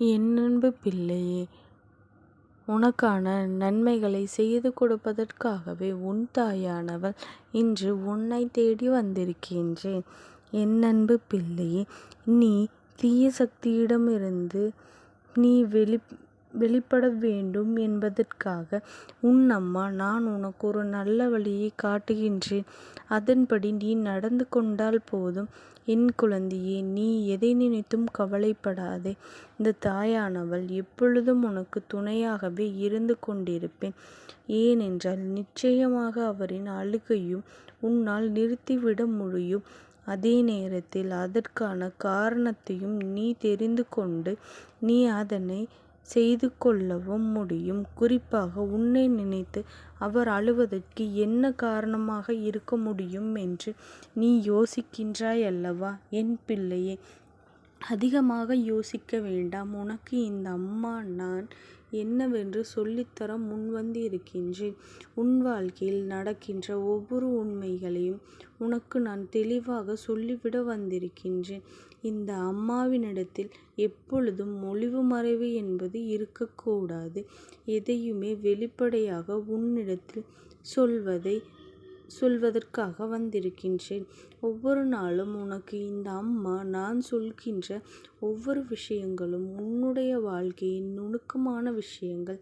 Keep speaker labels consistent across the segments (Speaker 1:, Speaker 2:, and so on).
Speaker 1: என் அன்பு பிள்ளையே உனக்கான நன்மைகளை செய்து கொடுப்பதற்காகவே உன் தாயானவள் இன்று உன்னை தேடி வந்திருக்கின்றேன். என் அன்பு பிள்ளையே நீ தீய சக்தியிடமிருந்து நீ வெளிப்பட வேண்டும் என்பதற்காக உன் அம்மா நான் உனக்கு ஒரு நல்ல வழியை காட்டுகின்றேன். அதன்படி நீ நடந்து கொண்டால் போதும். என் குழந்தையே நீ எதை நினைத்தும் கவலைப்படாதே. இந்த தாயானவள் எப்பொழுதும் உனக்கு துணையாகவே இருந்து கொண்டிருப்பேன். ஏனென்றால் நிச்சயமாக அவரின் அழுகையும் உன்னால் நிறுத்திவிட முடியும். அதே நேரத்தில் அதற்கான காரணத்தையும் நீ தெரிந்து கொண்டு நீ அதனை செய்து கொள்ளவும் முடியும். குறிப்பாக உன்னை நினைத்து அவர் அழுவதற்கு என்ன காரணமாக இருக்க முடியும் என்று நீ யோசிக்கின்றாய் அல்லவா என் பிள்ளையே அதிகமாக யோசிக்க வேண்டாம். உனக்கு இந்த அம்மா நான் என்னவென்று சொல்லித்தர முன்வந்திருக்கின்றேன். உன் வாழ்க்கையில் நடக்கின்ற ஒவ்வொரு உண்மைகளையும் உனக்கு நான் தெளிவாக சொல்லிவிட வந்திருக்கின்றேன். இந்த அம்மாவினிடத்தில் எப்பொழுதும் ஒளிவு மறைவு என்பது இருக்கக்கூடாது. எதையுமே வெளிப்படையாக உன்னிடத்தில் சொல்வதை சொல்வதற்காக வந்திருக்கின்றேன். ஒவ்வொரு நாளும் உனக்கு இந்த அம்மா நான் சொல்கின்ற ஒவ்வொரு விஷயங்களும் உன்னுடைய வாழ்க்கையின் நுணுக்கமான விஷயங்கள்.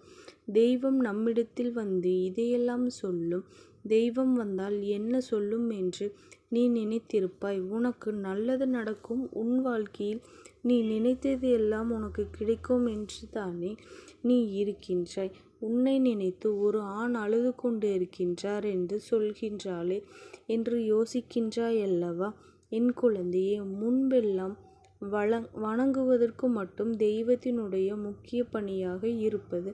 Speaker 1: தெய்வம் நம்மிடத்தில் வந்து இதையெல்லாம் சொல்லும். தெய்வம் வந்தால் என்ன சொல்லும் என்று நீ நினைத்திருப்பாய். உனக்கு நல்லது நடக்கும் உன் வாழ்க்கையில் நீ நினைத்தது எல்லாம் உனக்கு கிடைக்கும் என்று தானே நீ இருக்கின்றாய். உன்னை நினைத்து ஒரு ஆண் அழுது கொண்டிருக்கின்றார் என்று சொல்கின்றாளே என்று யோசிக்கின்றாயல்லவா? என் குழந்தையே முன்பெல்லாம் வணங்குவதற்கு மட்டும் தெய்வத்தினுடைய முக்கிய பணியாக இருப்பது.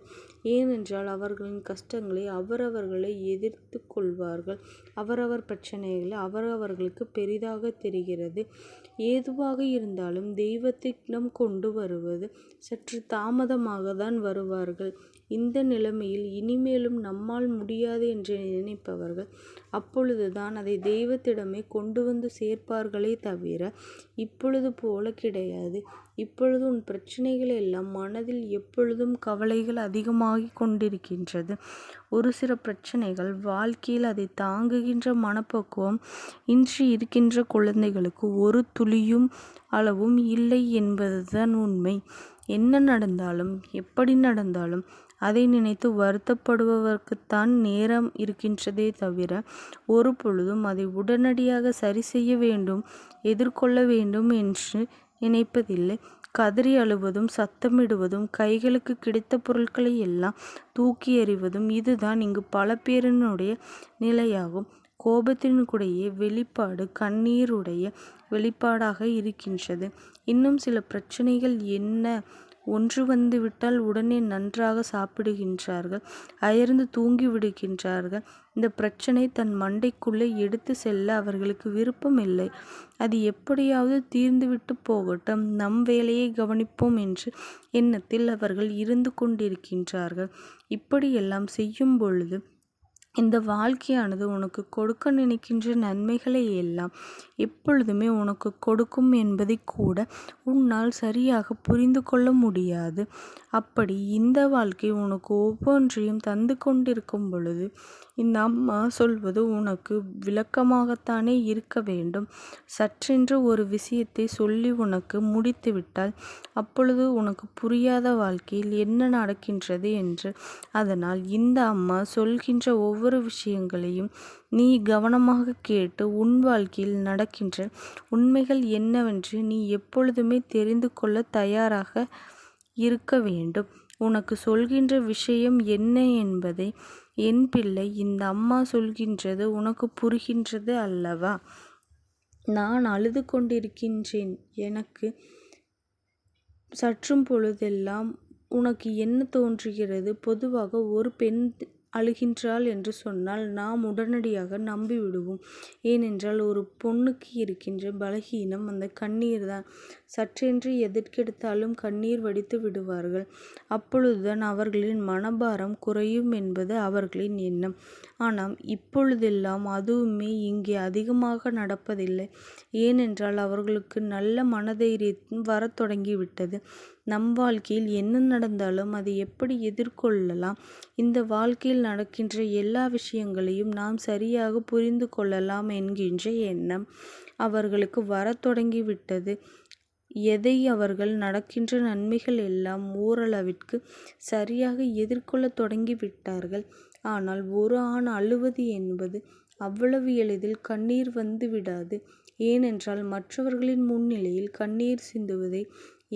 Speaker 1: ஏனென்றால் அவர்களின் கஷ்டங்களை அவரவர்களை எதிர்த்து கொள்வார்கள். அவரவர் பிரச்சனைகளை அவரவர்களுக்கு பெரிதாக தெரிகிறது. ஏதுவாக இருந்தாலும் தெய்வத்திடம் கொண்டு வருவது சற்று தாமதமாக தான் வருவார்கள். இந்த நிலைமையில் இனிமேலும் நம்மால் முடியாது என்று நினைப்பவர்கள் அப்பொழுதுதான் அதை தெய்வத்திடமே கொண்டு வந்து சேர்ப்பார்களே தவிர இப்பொழுது போல கிடையாது. இப்பொழுது உன் பிரச்சனைகள் எல்லாம் மனதில் எப்பொழுதும் கவலைகள் அதிகமாகிக் கொண்டிருக்கின்றது. ஒரு சில பிரச்சனைகள் வாழ்க்கையில் அதை தாங்குகின்ற மனப்பக்குவம் இன்று இருக்கின்ற குழந்தைகளுக்கு ஒரு துளியும் அளவும் இல்லை என்பதுதான் உண்மை. என்ன நடந்தாலும் எப்படி நடந்தாலும் அதை நினைத்து வருத்தப்படுபவர்க்குத்தான் நேரம் இருக்கின்றதே தவிர ஒரு பொழுதும் அதை உடனடியாக சரி செய்ய வேண்டும் எதிர்கொள்ள வேண்டும் என்று நினைப்பதில்லை. கதறி அழுவதும் சத்தமிடுவதும் கைகளுக்கு கிடைத்த பொருட்களை எல்லாம் தூக்கி எறிவதும் இதுதான் இங்கு பல பேரினுடைய நிலையாகும். கோபத்தினுடைய வெளிப்பாடு கண்ணீருடைய வெளிப்பாடாக இருக்கின்றது. இன்னும் சில பிரச்சனைகள் என்ன ஒன்று வந்து விட்டால் உடனே நன்றாக சாப்பிடுகின்றார்கள். அயர்ந்து தூங்கிவிடுகின்றார்கள். இந்த பிரச்சனை தன் மண்டைக்குள்ளே எடுத்து செல்ல அவர்களுக்கு விருப்பம் இல்லை அது எப்படியாவது தீர்ந்துவிட்டு போகட்டும் நம் வேலையை கவனிப்போம் என்று எண்ணத்தில் அவர்கள் இருந்து கொண்டிருக்கின்றார்கள். இப்படியெல்லாம் செய்யும் பொழுது இந்த வாழ்க்கையானது உனக்கு கொடுக்க நினைக்கின்ற நன்மைகளை எல்லாம் எப்பொழுதுமே உனக்கு கொடுக்கும் என்பதை கூட உன்னால் சரியாக புரிந்து கொள்ள முடியாது. அப்படி இந்த வாழ்க்கை உனக்கு ஒவ்வொன்றையும் தந்து கொண்டிருக்கும் பொழுது இந்த அம்மா சொல்வது உனக்கு விளக்கமாகத்தானே இருக்க வேண்டும். சற்றென்று ஒரு விஷயத்தை சொல்லி உனக்கு முடித்துவிட்டால் அப்பொழுது உனக்கு புரியாத வாழ்க்கையில் என்ன நடக்கின்றது என்று. அதனால் இந்த அம்மா சொல்கின்ற ஒவ்வொரு விஷயங்களையும் நீ கவனமாக கேட்டு உன் வாழ்க்கையில் நடக்கின்ற உண்மைகள் என்னவென்று நீ எப்பொழுதுமே தெரிந்து கொள்ள தயாராக இருக்க வேண்டும். உனக்கு சொல்கின்ற விஷயம் என்ன என்பதை என் பிள்ளை இந்த அம்மா சொல்கின்றது உனக்கு புரிகின்றது அல்லவா? நான் அழுது கொண்டிருக்கின்றேன் எனக்கு சற்றும் பொழுதெல்லாம் உனக்கு என்ன தோன்றுகிறது? பொதுவாக ஒரு பெண் அழுகின்றாள் என்று சொன்னால் நாம் உடனடியாக நம்பிவிடுவோம். ஏனென்றால் ஒரு பொண்ணுக்கு இருக்கின்ற பலகீனம் அந்த கண்ணீர் தான் சற்றென்று எதற்கெடுத்தாலும் கண்ணீர் வடித்து விடுவார்கள். அப்பொழுதுதான் அவர்களின் மனபாரம் குறையும் என்பது அவர்களின் எண்ணம். ஆனால் இப்பொழுதெல்லாம் அதுவுமே இங்கே அதிகமாக நடப்பதில்லை. ஏனென்றால் அவர்களுக்கு நல்ல மனதைரியம் வரத் தொடங்கிவிட்டது. நம் வாழ்க்கையில் என்ன நடந்தாலும் அதை எப்படி எதிர்கொள்ளலாம் இந்த வாழ்க்கையில் நடக்கின்ற எல்லா விஷயங்களையும் நாம் சரியாக புரிந்து கொள்ளலாம் என்கின்ற எண்ணம் அவர்களுக்கு வரத் தொடங்கிவிட்டது. எதை அவர்கள் நடக்கின்ற நன்மைகள் எல்லாம் ஓரளவிற்கு சரியாக எதிர்கொள்ளத் தொடங்கிவிட்டார்கள். ஆனால் ஒரு ஆண் அழுவது என்பது அவ்வளவு எளிதில் கண்ணீர் வந்துவிடாது. ஏனென்றால் மற்றவர்களின் முன்னிலையில் கண்ணீர் சிந்துவதை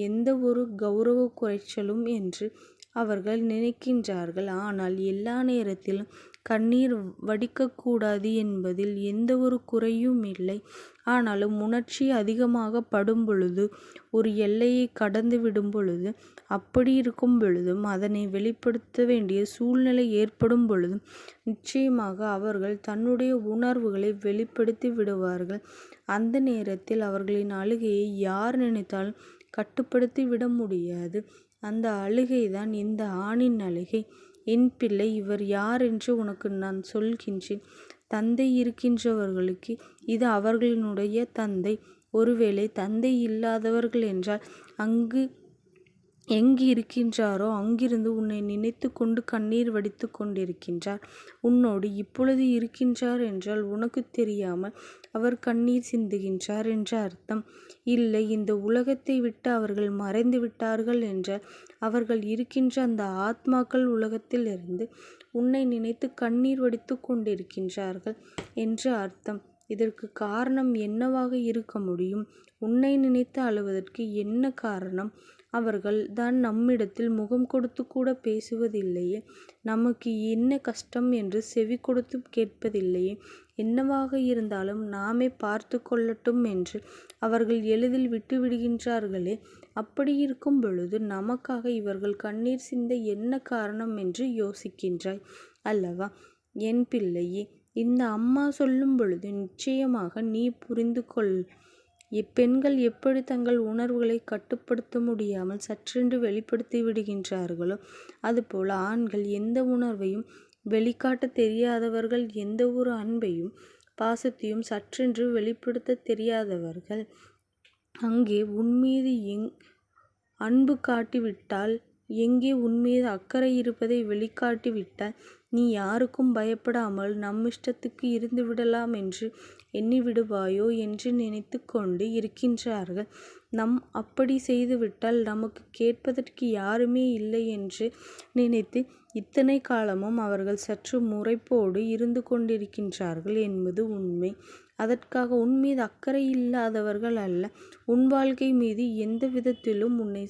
Speaker 1: எந்த ஒரு கௌரவ குறைச்சலும் என்று அவர்கள் நினைக்கின்றார்கள். ஆனால் எல்லா நேரத்திலும் கண்ணீர் வடிக்கக்கூடாது என்பதில் எந்தவொரு குறையுமில்லை. ஆனாலும் உணர்ச்சி அதிகமாகப் படும்பொழுது ஒரு எல்லையை கடந்து விடும் பொழுது அப்படி இருக்கும் பொழுதும் அதனை வெளிப்படுத்த வேண்டிய சூழ்நிலை ஏற்படும் பொழுதும் நிச்சயமாக அவர்கள் தன்னுடைய உணர்வுகளை வெளிப்படுத்தி விடுவார்கள். அந்த நேரத்தில் அவர்களின் அழுகையை யார் நினைத்தாலும் கட்டுப்படுத்தி விட முடியாது. அந்த அழுகைதான் இந்த ஆணின் அழுகை. என் பிள்ளை இவர் யார் என்று உனக்கு நான் சொல்கின்றேன். தந்தை இருக்கின்றவர்களுக்கு இது அவர்களினுடைய தந்தை. ஒருவேளை தந்தை இல்லாதவர்கள் என்றால் அங்கு எங்கு இருக்கின்றாரோ அங்கிருந்து உன்னை நினைத்து கொண்டு கண்ணீர் வடித்து கொண்டிருக்கின்றார். உன்னோடு இப்பொழுது இருக்கின்றார் என்றால் உனக்கு தெரியாமல் அவர் கண்ணீர் சிந்துகின்றார் என்று அர்த்தம். இல்லை இந்த உலகத்தை விட்டு அவர்கள் மறைந்து விட்டார்கள் என்றால் அவர்கள் இருக்கின்ற அந்த ஆத்மாக்கள் உலகத்திலிருந்து உன்னை நினைத்து கண்ணீர் வடித்து கொண்டிருக்கின்றார்கள் என்று அர்த்தம். இதற்கு காரணம் என்னவாக இருக்க முடியும்? உன்னை நினைத்து அழுவதற்கு என்ன காரணம்? அவர்கள் தான் நம்மிடத்தில் முகம் கொடுத்து கூட பேசுவதில்லையே. நமக்கு என்ன கஷ்டம் என்று செவி கொடுத்து கேட்பதில்லையே. என்னவாக இருந்தாலும் நாமே பார்த்து கொள்ளட்டும் என்று அவர்கள் எளிதில் விட்டுவிடுகின்றார்களே. அப்படியிருக்கும் பொழுது நமக்காக இவர்கள் கண்ணீர் சிந்த என்ன காரணம் என்று யோசிக்கின்றாய் அல்லவா? என் பிள்ளையே இந்த அம்மா சொல்லும் பொழுது நிச்சயமாக நீ புரிந்து கொள். பெண்கள் எப்படி தங்கள் உணர்வுகளை கட்டுப்படுத்த முடியாமல் சற்றென்று வெளிப்படுத்தி விடுகின்றார்களோ அதுபோல் ஆண்கள் எந்த உணர்வையும் வெளிக்காட்ட தெரியாதவர்கள் எந்த ஒரு அன்பையும் பாசத்தையும் சற்றென்று வெளிப்படுத்த தெரியாதவர்கள். அங்கே உன்மீது அன்பு காட்டிவிட்டால் எங்கே உன்மீது அக்கறை இருப்பதை வெளிக்காட்டி விட்டால் நீ யாருக்கும் பயப்படாமல் நம்மிஷ்டத்துக்கு இருந்துவிடலாம் என்று எண்ணிவிடுவாயோ என்று நினைத்துக் கொண்டு இருக்கின்றார்கள். நாம் அப்படி செய்துவிட்டால் நமக்குக் கேட்பதற்கு யாருமே இல்லை என்று நினைத்து இத்தனை காலமும் அவர்கள் சற்று முறைப்போடு இருந்து கொண்டிருக்கின்றார்கள் என்பது உண்மை. அதற்காக உன்மீது அக்கறை இல்லாதவர்கள் அல்ல. உன் வாழ்க்கை மீது எந்த விதத்திலும் உன்னை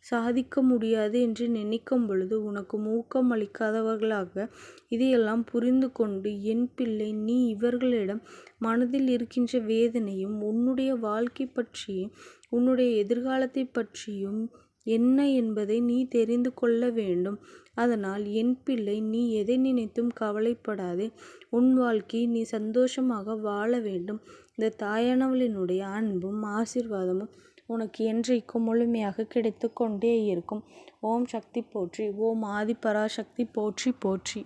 Speaker 1: சாதிக்க முடியாது என்று நினைக்கும் பொழுது உனக்கு ஊக்கம் அளிக்காதவர்களாக இதையெல்லாம் புரிந்து கொண்டு என் பிள்ளை நீ இவர்களிடம் மனதில் இருக்கின்ற வேதனையும் உன்னுடைய வாழ்க்கை பற்றியும் உன்னுடைய எதிர்காலத்தைப் பற்றியும் என்ன என்பதை நீ தெரிந்து கொள்ள வேண்டும். அதனால் என் பிள்ளை நீ எதை நினைத்தும் கவலைப்படாதே. உன் வாழ்க்கையை நீ சந்தோஷமாக வாழ வேண்டும். இந்த தாயானவளினுடைய அன்பும் ஆசீர்வாதமும் உனக்கு என்றைக்கும் முழுமையாக கிடைத்து கொண்டே இருக்கும். ஓம் சக்தி போற்றி ஓம் ஆதிபராசக்தி போற்றி போற்றி